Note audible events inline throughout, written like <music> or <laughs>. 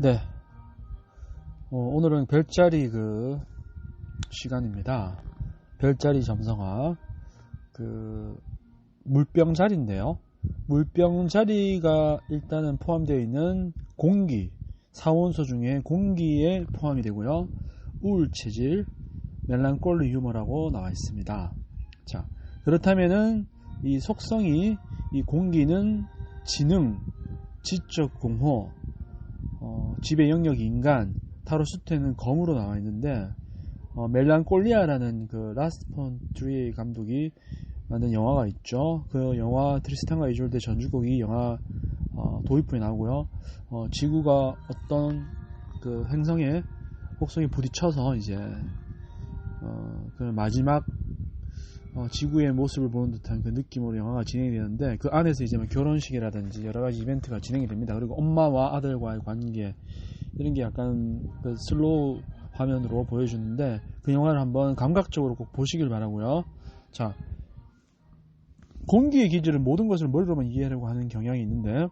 네. 어, 오늘은 별자리 그 시간입니다. 별자리 점성학 그 물병 자리인데요. 물병 자리가 일단은 포함되어 있는 공기 사원소 중에 공기에 포함이 되고요. 우울 체질, 멜랑콜리 유머라고 나와 있습니다. 자, 그렇다면은 이 속성이 이 공기는 지능, 지적 공호, 어, 지배 영역 인간, 타로 수트에는 검으로 나와 있는데 어, 멜랑콜리아라는 그 라스폰 트리 감독이 만든 영화가 있죠. 그 영화 트리스탄과 이졸드 전주곡이 영화 어, 도입부에 나오고요. 어, 지구가 어떤 그 행성에 혹성이 부딪혀서 이제 어, 그 마지막 어, 지구의 모습을 보는 듯한 그 느낌으로 영화가 진행이 되는데 그 안에서 이제 뭐 결혼식이라든지 여러 가지 이벤트가 진행이 됩니다. 그리고 엄마와 아들과의 관계 이런 게 약간 그 슬로우 화면으로 보여주는데 그 영화를 한번 감각적으로 꼭 보시길 바라고요. 자, 공기의 기질은 모든 것을 머리로만 이해하려고 하는 경향이 있는데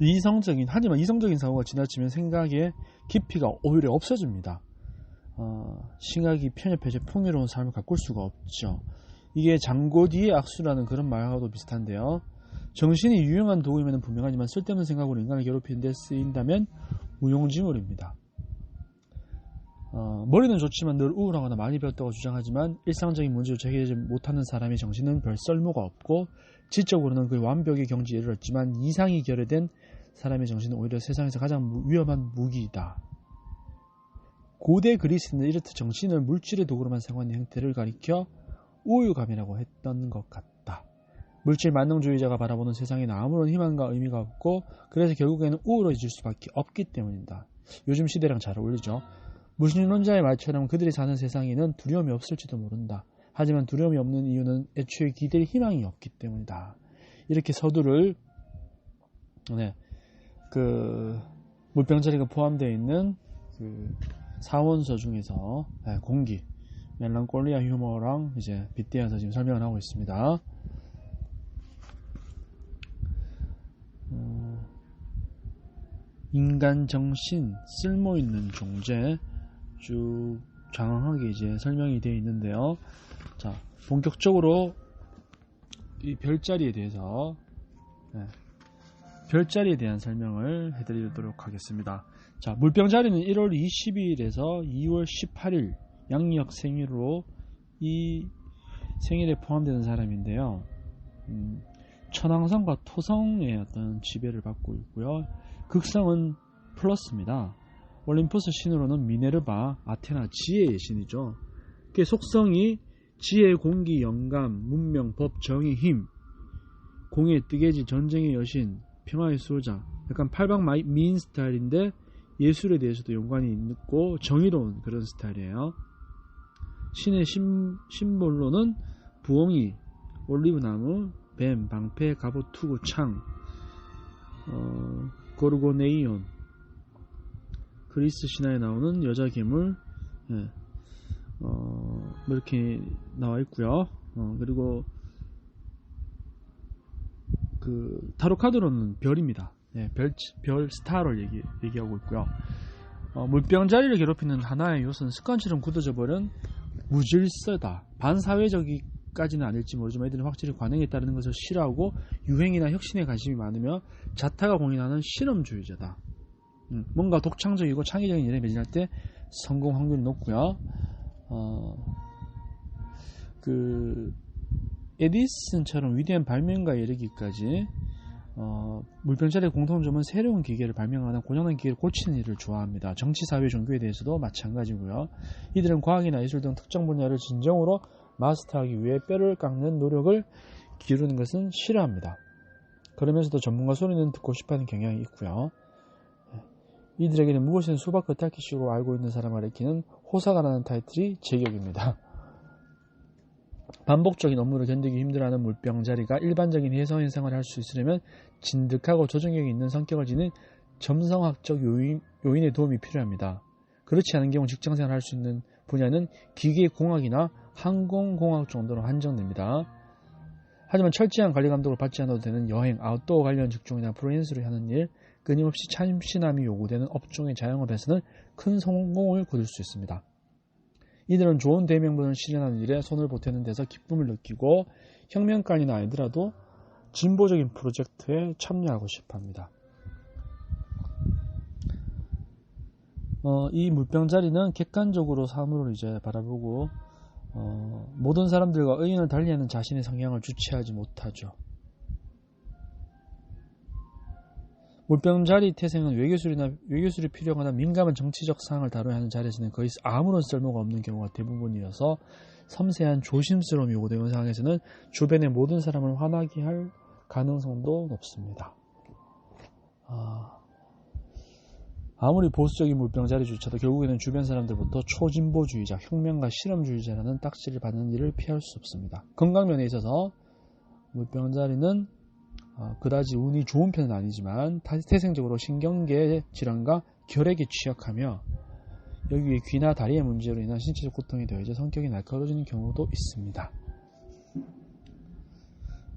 이성적인 하지만 이성적인 사고가 지나치면 생각의 깊이가 오히려 없어집니다. 어, 심각이 편협해져 풍요로운 삶을 가꿀 수가 없죠. 이게 장고 뒤의 악수라는 그런 말하고도 비슷한데요. 정신이 유용한 도구이면 분명하지만 쓸데없는 생각으로 인간을 괴롭히는 데 쓰인다면 무용지물입니다. 어, 머리는 좋지만 늘 우울하거나 많이 배웠다고 주장하지만 일상적인 문제를 해결하지 못하는 사람의 정신은 별 쓸모가 없고 지적으로는 그 완벽의 경지에 이르렀지만 이상이 결여된 사람의 정신은 오히려 세상에서 가장 위험한 무기이다. 고대 그리스는 이렇듯 정신을 물질의 도구로만 사용하는 형태를 가리켜 우유감이라고 했던 것 같다. 물질 만능주의자가 바라보는 세상에는 아무런 희망과 의미가 없고 그래서 결국에는 우울해질 수밖에 없기 때문이다. 요즘 시대랑 잘 어울리죠. 무신론자의 말처럼 그들이 사는 세상에는 두려움이 없을지도 모른다. 하지만 두려움이 없는 이유는 애초에 기댈 희망이 없기 때문이다. 이렇게 서두를 네, 그 물병자리가 포함되어 있는 그 사원서 중에서 네, 공기, 멜랑콜리아 휴머랑 이제 빗대어서 지금 설명을 하고 있습니다. 어, 인간 정신 쓸모 있는 존재 쭉 장황하게 이제 설명이 되어 있는데요. 자, 본격적으로 이 별자리에 대해서 네, 별자리에 대한 설명을 해드리도록 하겠습니다. 자, 물병자리는 1월 22일에서 2월 18일 양력 생일로 이 생일에 포함되는 사람인데요. 음, 천왕성과 토성의 어떤 지배를 받고 있고요. 극성은 플러스입니다. 올림푸스 신으로는 미네르바, 아테나, 지혜의 신이죠. 그 속성이 지혜, 공기, 영감, 문명, 법, 정의, 힘, 공의 뜨개지, 전쟁의 여신, 평화의 수호자, 약간 팔방 미인 스타일인데 예술에 대해서도 연관이 있고 정의로운 그런 스타일이에요. 신의 심, 심볼로는 부엉이, 올리브나무, 뱀, 방패, 갑옷, 투구, 창, 어, 고르고네이온, 그리스 신화에 나오는 여자 괴물, 예, 어, 뭐 이렇게 나와 있고요. 어, 그리고 그 타로 카드로는 별입니다. 예, 별, 별 스타를 얘기, 얘기하고 있고요. 어, 물병자리를 괴롭히는 하나의 요소는 습관처럼 굳어져 버린 무질서다. 반사회적이까지는 아닐지 모르지만 애들은 확실히 관행에 따르는 것을 싫어하고 유행이나 혁신에 관심이 많으며 자타가 공인하는 실험주의자다. 음, 뭔가 독창적이고 창의적인 일에 매진할 때 성공 확률이 높고요. 어, 그 에디슨처럼 위대한 발명가에 이르기까지 어, 물병자리의 공통점은 새로운 기계를 발명하는 고장난 기계를 고치는 일을 좋아합니다. 정치, 사회, 종교에 대해서도 마찬가지고요. 이들은 과학이나 예술 등 특정 분야를 진정으로 마스터하기 위해 뼈를 깎는 노력을 기르는 것은 싫어합니다. 그러면서도 전문가 소리는 듣고 싶어하는 경향이 있고요. 이들에게는 무엇이든 수박 겉핥기식으로 알고 있는 사람을 가리키는 호사가라는 타이틀이 제격입니다. 반복적인 업무를 견디기 힘들어하는 물병자리가 일반적인 회사원 생활을 할 수 있으려면 진득하고 조정력이 있는 성격을 지닌 점성학적 요인, 요인의 도움이 필요합니다. 그렇지 않은 경우 직장생활을 할 수 있는 분야는 기계공학이나 항공공학 정도로 한정됩니다. 하지만 철저한 관리 감독을 받지 않아도 되는 여행, 아웃도어 관련 직종이나 프로랜서로 하는 일, 끊임없이 참신함이 요구되는 업종의 자영업에서는 큰 성공을 거둘 수 있습니다. 이들은 좋은 대명분을 실현하는 일에 손을 보태는 데서 기쁨을 느끼고 혁명관이나 아니더라도 진보적인 프로젝트에 참여하고 싶어 합니다. 어, 이 물병자리는 객관적으로 사물을 이제 바라보고 어, 모든 사람들과 의견을 달리하는 자신의 성향을 주체하지 못하죠. 물병자리 태생은 외교술이나 외교술이 필요하거나 민감한 정치적 사항을 다뤄야 하는 자리에서는 거의 아무런 쓸모가 없는 경우가 대부분이어서 섬세한 조심스러움이 요구되는 상황에서는 주변의 모든 사람을 화나게 할 가능성도 높습니다. 아, 아무리 보수적인 물병자리조차도 결국에는 주변 사람들부터 초진보주의자, 혁명가, 실험주의자라는 딱지를 받는 일을 피할 수 없습니다. 건강면에 있어서 물병자리는 어, 그다지 운이 좋은 편은 아니지만 태생적으로 신경계 질환과 결핵에 취약하며 여기에 귀나 다리의 문제로 인한 신체적 고통이 더해져 성격이 날카로워지는 경우도 있습니다.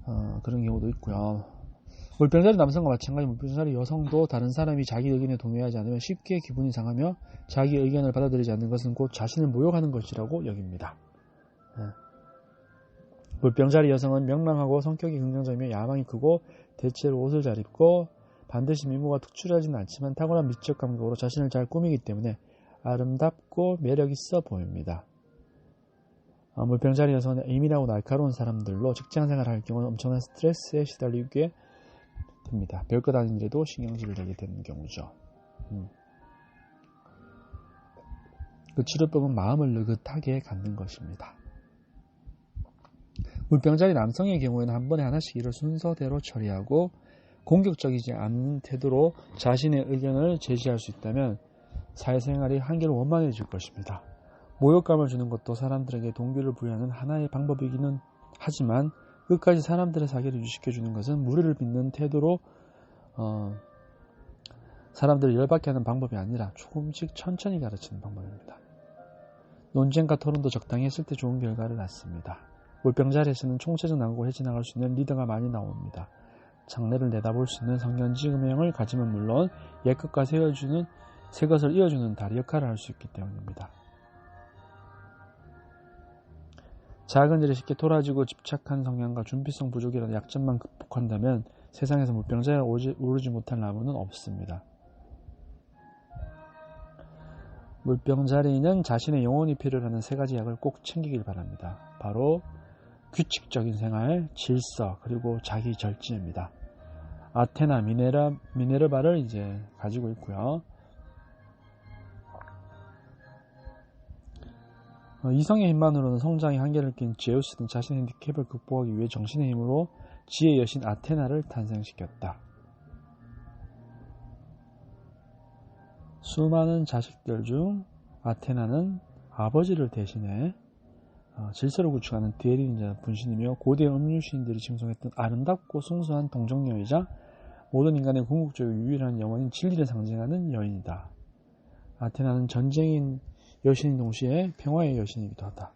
어, 그런 경우도 있고요. 물병자리 남성과 마찬가지 물병자리 여성도 다른 사람이 자기 의견에 동의하지 않으면 쉽게 기분이 상하며 자기 의견을 받아들이지 않는 것은 곧 자신을 모욕하는 것이라고 여깁니다. 네. 물병자리 여성은 명랑하고 성격이 긍정적이며 야망이 크고 대체로 옷을 잘 입고 반드시 미모가 특출하지는 않지만 탁월한 미적 감각으로 자신을 잘 꾸미기 때문에 아름답고 매력 있어 보입니다. 아, 물병자리 여성은 예민하고 날카로운 사람들로 직장생활을 할 경우 엄청난 스트레스에 시달리게 됩니다. 별것 아닌 일에도 신경질을 내게 되는 경우죠. 음. 그 치료법은 마음을 느긋하게 갖는 것입니다. 물병자리 남성의 경우에는 한 번에 하나씩 일을 순서대로 처리하고 공격적이지 않은 태도로 자신의 의견을 제시할 수 있다면 사회생활이 한결 원만해질 것입니다. 모욕감을 주는 것도 사람들에게 동기를 부여하는 하나의 방법이기는 하지만 끝까지 사람들의 사기를 유식해주는 것은 무리를 빚는 태도로 어, 사람들을 열받게 하는 방법이 아니라 조금씩 천천히 가르치는 방법입니다. 논쟁과 토론도 적당히 했을 때 좋은 결과를 낳습니다. 물병자리에서는 총체적 난국을 해지나갈 수 있는 리더가 많이 나옵니다. 장래를 내다볼 수 있는 성견지금형을 가지면 물론 옛것과 세워주는 새 것을 이어주는 다리 역할을 할 수 있기 때문입니다. 작은 일에 쉽게 토라지고 집착한 성향과 준비성 부족이라는 약점만 극복한다면 세상에서 물병자에 오르지 못할 나무는 없습니다. 물병자리는 자신의 영혼이 필요로 하는 세 가지 약을 꼭 챙기길 바랍니다. 바로 규칙적인 생활, 질서, 그리고 자기 절제입니다. 아테나, 미네라, 미네르바를 이제 가지고 있고요. 어, 이성의 힘만으로는 성장의 한계를 낀 제우스는 자신의 핸디캡을 극복하기 위해 정신의 힘으로 지혜의 여신 아테나를 탄생시켰다. 수많은 자식들 중 아테나는 아버지를 대신해 어, 질서를 구축하는 대리인자 분신이며 고대 음유 시인들이 칭송했던 아름답고 순수한 동정여이자 모든 인간의 궁극적으로 유일한 영혼인 진리를 상징하는 여인이다. 아테나는 전쟁인 여신인 동시에 평화의 여신이기도 하다.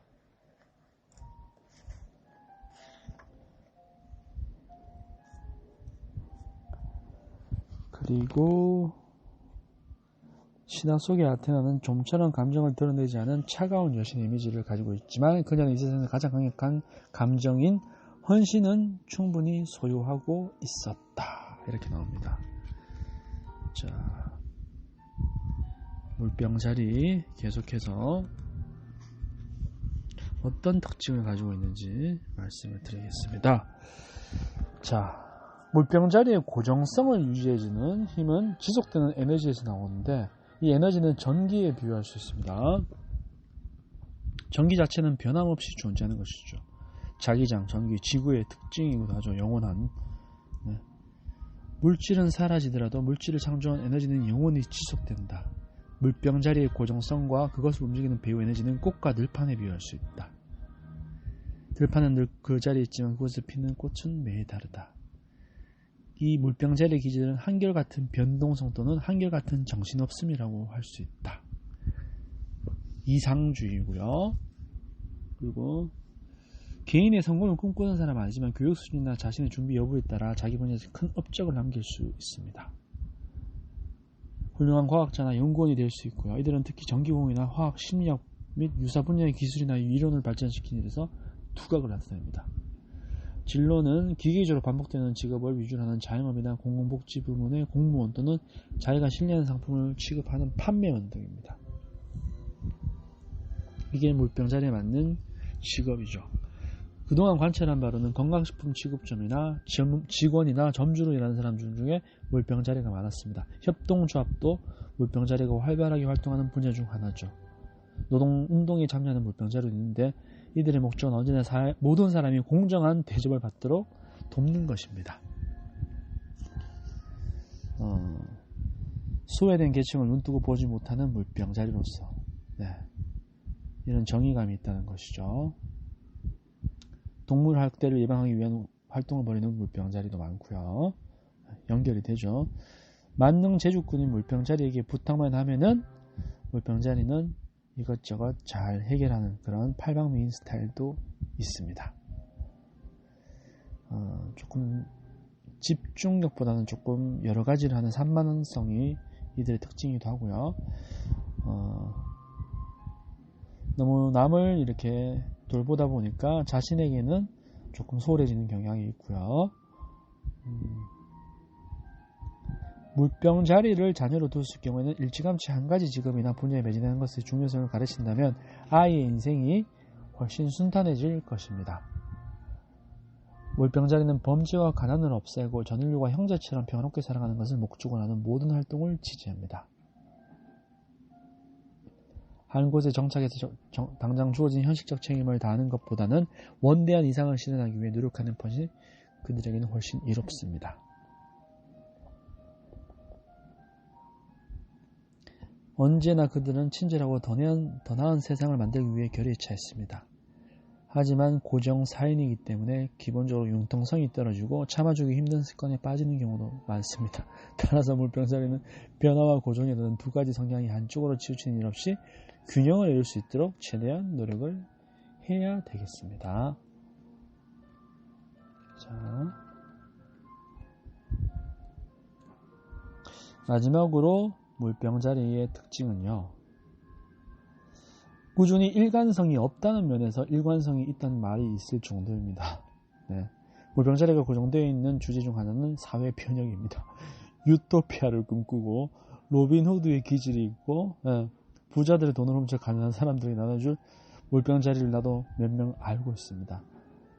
그리고 신화 속의 아테나는 좀처럼 감정을 드러내지 않은 차가운 여신 이미지를 가지고 있지만 그녀는 이 세상에서 가장 강력한 감정인 헌신은 충분히 소유하고 있었다. 이렇게 나옵니다. 자, 물병 자리 계속해서 어떤 특징을 가지고 있는지 말씀을 드리겠습니다. 자, 물병 자리의 고정성을 유지해주는 힘은 지속되는 에너지에서 나오는데 이 에너지는 전기에 비유할 수 있습니다. 전기 자체는 변함없이 존재하는 것이죠. 자기장, 전기, 지구의 특징이기도 하죠. 영원한. 네. 물질은 사라지더라도 물질을 창조한 에너지는 영원히 지속된다. 물병 자리의 고정성과 그것을 움직이는 배우 에너지는 꽃과 들판에 비유할 수 있다. 들판은 늘 그 자리에 있지만 그곳에 피는 꽃은 매일 다르다. 이 물병자리의 기질은 한결같은 변동성 또는 한결같은 정신없음이라고 할 수 있다. 이상주의고요. 그리고 개인의 성공을 꿈꾸는 사람은 아니지만 교육 수준이나 자신의 준비 여부에 따라 자기 분야에서 큰 업적을 남길 수 있습니다. 훌륭한 과학자나 연구원이 될 수 있고요. 이들은 특히 전기공이나 화학, 심리학 및 유사 분야의 기술이나 이론을 발전시키는 데서 두각을 나타냅니다. 진로는 기계적으로 반복되는 직업을 위주로 하는 자영업이나 공공복지 부문의 공무원 또는 자기가 신뢰하는 상품을 취급하는 판매원 등입니다. 이게 물병자리에 맞는 직업이죠. 그동안 관찰한 바로는 건강식품 취급점이나 직원이나 점주로 일하는 사람 중에 물병자리가 많았습니다. 협동조합도 물병자리가 활발하게 활동하는 분야 중 하나죠. 노동운동에 참여하는 물병자리도 있는데 이들의 목적은 언제나 사, 모든 사람이 공정한 대접을 받도록 돕는 것입니다. 어, 소외된 계층을 눈뜨고 보지 못하는 물병자리로서 네, 이런 정의감이 있다는 것이죠. 동물 학대를 예방하기 위한 활동을 벌이는 물병자리도 많고요. 연결이 되죠. 만능 제주꾼인 물병자리에게 부탁만 하면은 물병자리는 이것저것 잘 해결하는 그런 팔방미인 스타일도 있습니다. 어, 조금 집중력보다는 조금 여러 가지를 하는 산만성이 이들의 특징이기도 하고요. 어, 너무 남을 이렇게 돌보다 보니까 자신에게는 조금 소홀해지는 경향이 있고요. 음, 물병 자리를 자녀로 뒀을 경우에는 일찌감치 한 가지 직업이나 분야에 매진하는 것의 중요성을 가르친다면 아이의 인생이 훨씬 순탄해질 것입니다. 물병 자리는 범죄와 가난을 없애고 전인류가 형제처럼 평화롭게 살아가는 것을 목적으로 하는 모든 활동을 지지합니다. 한 곳에 정착해서 정, 당장 주어진 현실적 책임을 다하는 것보다는 원대한 이상을 실현하기 위해 노력하는 것이 그들에게는 훨씬 이롭습니다. 언제나 그들은 친절하고 더 나은, 더 나은 세상을 만들기 위해 결의에 차있습니다. 하지만 고정 사인이기 때문에 기본적으로 융통성이 떨어지고 참아주기 힘든 습관에 빠지는 경우도 많습니다. <laughs> 따라서 물병자리는 변화와 고정이라는 두 가지 성향이 한쪽으로 치우치는 일 없이 균형을 이룰 수 있도록 최대한 노력을 해야 되겠습니다. 자. 마지막으로 물병자리의 특징은요. 꾸준히 일관성이 없다는 면에서 일관성이 있다는 말이 있을 정도입니다. 네. 물병자리가 고정되어 있는 주제 중 하나는 사회 편협입니다. 유토피아를 꿈꾸고 로빈 후드의 기질이 있고 네. 부자들의 돈을 훔쳐 가난한 사람들이 나눠줄 물병자리를 나도 몇 명 알고 있습니다.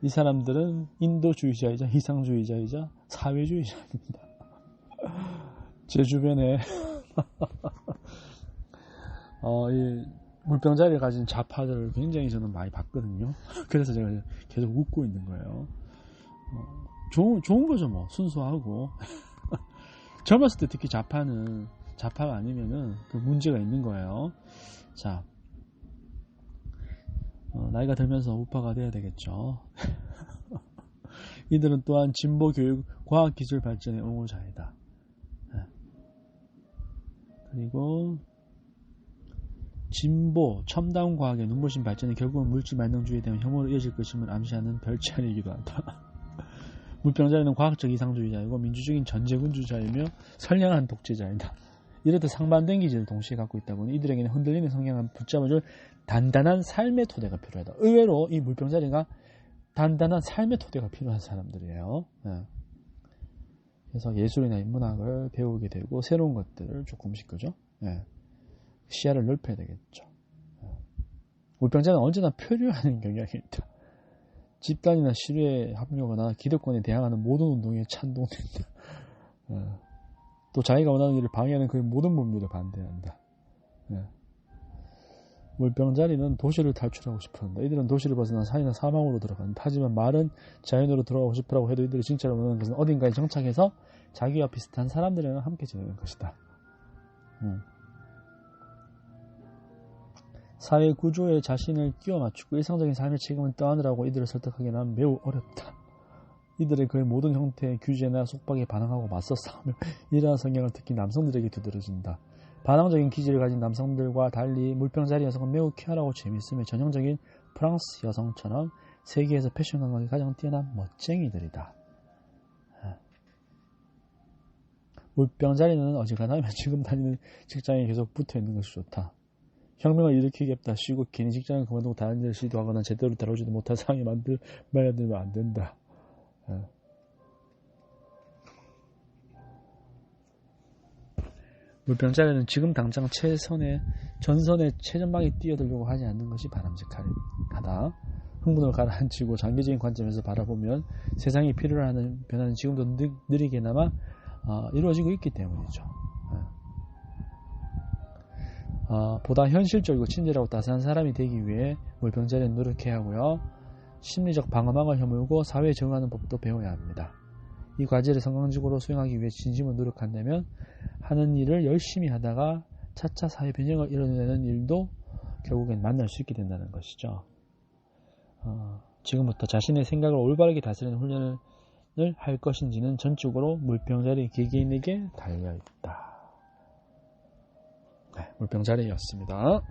이 사람들은 인도주의자이자 희상주의자이자 사회주의자입니다. <laughs> 제 주변에 <laughs> 어, 이 물병 자리를 가진 좌파들을 굉장히 저는 많이 봤거든요. <laughs> 그래서 제가 계속 웃고 있는 거예요. 어, 좋은, 좋은 거죠, 뭐. 순수하고. <laughs> 젊었을 때 특히 좌파는, 좌파가 아니면은 그 문제가 있는 거예요. 자, 어, 나이가 들면서 우파가 돼야 되겠죠. 이들은 또한 진보 교육, 과학 기술 발전의 옹호자이다. 그리고 진보, 첨단 과학의 눈부신 발전이 결국은 물질 만능주의에 대한 혐오로 이어질 것임을 암시하는 별자리이기도 하다. <laughs> 물병자리는 과학적 이상주의자이고 민주적인 전제군주자이며 선량한 독재자이다. 이렇듯 상반된 기질을 동시에 갖고 있다 보니 이들에게는 흔들리는 성향을 붙잡아줄 단단한 삶의 토대가 필요하다. 의외로 이 물병자리가 단단한 삶의 토대가 필요한 사람들이에요. 네. 그래서 예술이나 인문학을 배우게 되고 새로운 것들을 조금씩 그죠? 예. 시야를 넓혀야 되겠죠. 예. 물병자는 언제나 표류하는 경향이 있다. 집단이나 시류에 합류하거나 기득권에 대항하는 모든 운동에 찬동된다. 예. 또 자기가 원하는 일을 방해하는 그 모든 문물에 반대한다. 예. 물병자리는 도시를 탈출하고 싶어한다. 이들은 도시를 벗어나 산이나 사망으로 들어간다. 하지만 말은 자연으로 돌아가고 싶으라고 해도 이들이 진짜로 원하는 것은 어딘가에 정착해서 자기와 비슷한 사람들이랑 함께 지내는 것이다. 음. 사회 구조에 자신을 끼워 맞추고 일상적인 삶의 책임을 떠안으라고 이들을 설득하기는 매우 어렵다. 이들의 그 모든 형태의 규제나 속박에 반항하고 맞서 싸우며 <laughs> 이러한 성향을 특히 남성들에게 두드러진다. 반항적인 기질을 가진 남성들과 달리 물병자리 여성은 매우 쾌활하고 재미있으며 전형적인 프랑스 여성처럼 세계에서 패션 감각이 가장 뛰어난 멋쟁이들이다. 물병 자리는 어지간하면 <laughs> 지금 다니는 직장에 계속 붙어 있는 것이 좋다. 혁명을 일으키겠다 쉬고 괜히 직장을 그만두고 다른 일을 시도하거나 제대로 다루지도 못한 상황에 만들 말려들면 안 된다. 물병자리는 지금 당장 최선의 전선의 최전방에 뛰어들려고 하지 않는 것이 바람직하다. 흥분을 가라앉히고 장기적인 관점에서 바라보면 세상이 필요로 하는 변화는 지금도 느, 리게나마 어, 이루어지고 있기 때문이죠. 어, 어, 보다 현실적이고 친절하고 따스한 사람이 되기 위해 물병자리는 노력해야 하고요. 심리적 방어망을 허물고 사회에 적응하는 법도 배워야 합니다. 이 과제를 성공적으로 수행하기 위해 진심으로 노력한다면 하는 일을 열심히 하다가 차차 사회 변형을 이뤄내는 일도 결국엔 만날 수 있게 된다는 것이죠. 어, 지금부터 자신의 생각을 올바르게 다스리는 훈련을 할 것인지는 전적으로 물병자리 개개인에게 달려있다. 네, 물병자리였습니다.